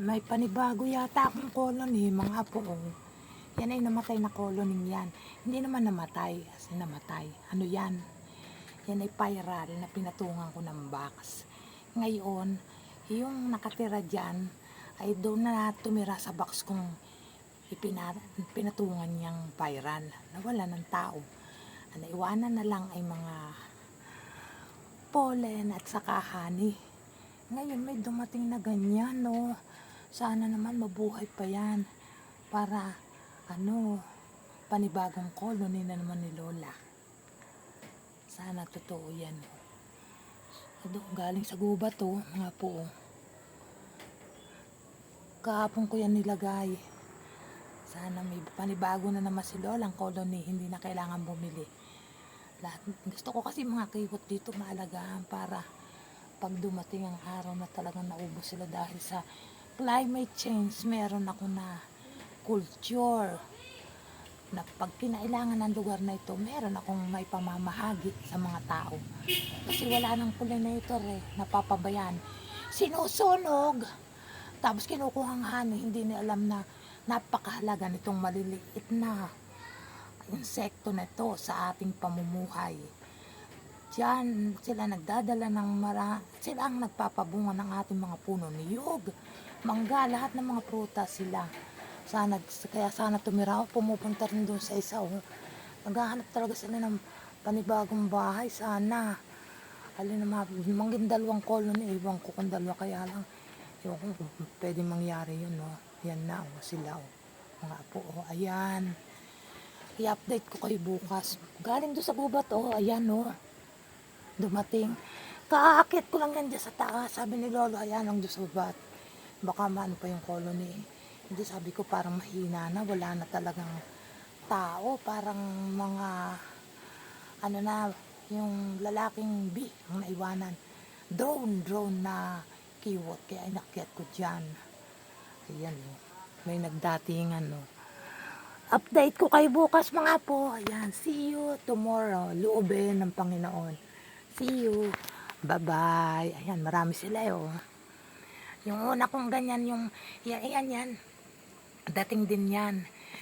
May panibago yata akong colony, mga po. Yan ay namatay na colony yan. Hindi naman namatay, kasi namatay. Ano yan? Yan ay viral na pinatungan ko ng box. Ngayon, yung nakatira dyan, ay doon na tumira sa box kong ipina, pinatungan niyang viral. Nawala ng tao. Ang naiwanan na lang ay mga pollen at saka honey. Ngayon may dumating na ganyan, no. Sana naman mabuhay pa yan para ano, panibagong colony na naman ni Lola. Sana totoo yan. Ado, galing sa gubat to, mga po. Kahapon ko yan nilagay. Sana may panibago na naman si Lola ang colony, hindi na kailangan bumili. Lahat, gusto ko kasi mga kiwot dito maalagaan para pag dumating ang araw na talagang naubos sila dahil sa climate change, meron ako na culture na pag kinailangan ng lugar na ito, meron akong may pamamahagi sa mga tao. Kasi wala nang pollinator eh, napapabayan. Sinusunog! Tapos kinukuha ang honey, hindi ni alam na napakahalaga nitong maliliit na insekto na ito sa ating pamumuhay. Diyan sila nagdadala ng mara, sila ang nagpapabunga ng ating mga puno niyog, mangga, lahat ng mga prutas sila. Sana, kaya sana tumira ako, pumupunta rin doon sa isa. Oh. Naghahanap talaga sila ng panibagong bahay, sana. Alin na mga, mangging dalawang colony, iwan ko kung dalawa kaya lang. Kung pwede mangyari yun, oh. Yan na, oh, sila, oh. Mga po, oh, ayan. I-update ko kayo bukas. Galing doon sa gubat, oh, ayan, oh. Dumating. Kaakit ko lang yan dyan sa taas. Sabi ni Lolo, ayan ang doon sa gubat. Baka maano pa yung colony. Hindi, sabi ko parang mahina na. Wala na talagang tao. Parang mga, ano na, yung lalaking B ang naiwanan. Drone, drone na kiwot. Kaya inakyat ko dyan. Ayan, oh. May nagdating, ano. Update ko kayo bukas mga po. Ayan, see you tomorrow. Loobin ng Panginoon. See you. Bye-bye. Ayan, marami sila eh, oh. Yung una kong ganyan, yung, yan, yan. Dating din yan.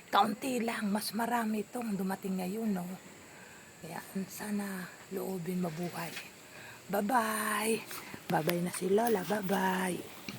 Kaunti lang, mas marami itong dumating ngayon, no. Kaya sana loobin mabuhay. Bye-bye. Bye-bye na si Lola. Bye-bye.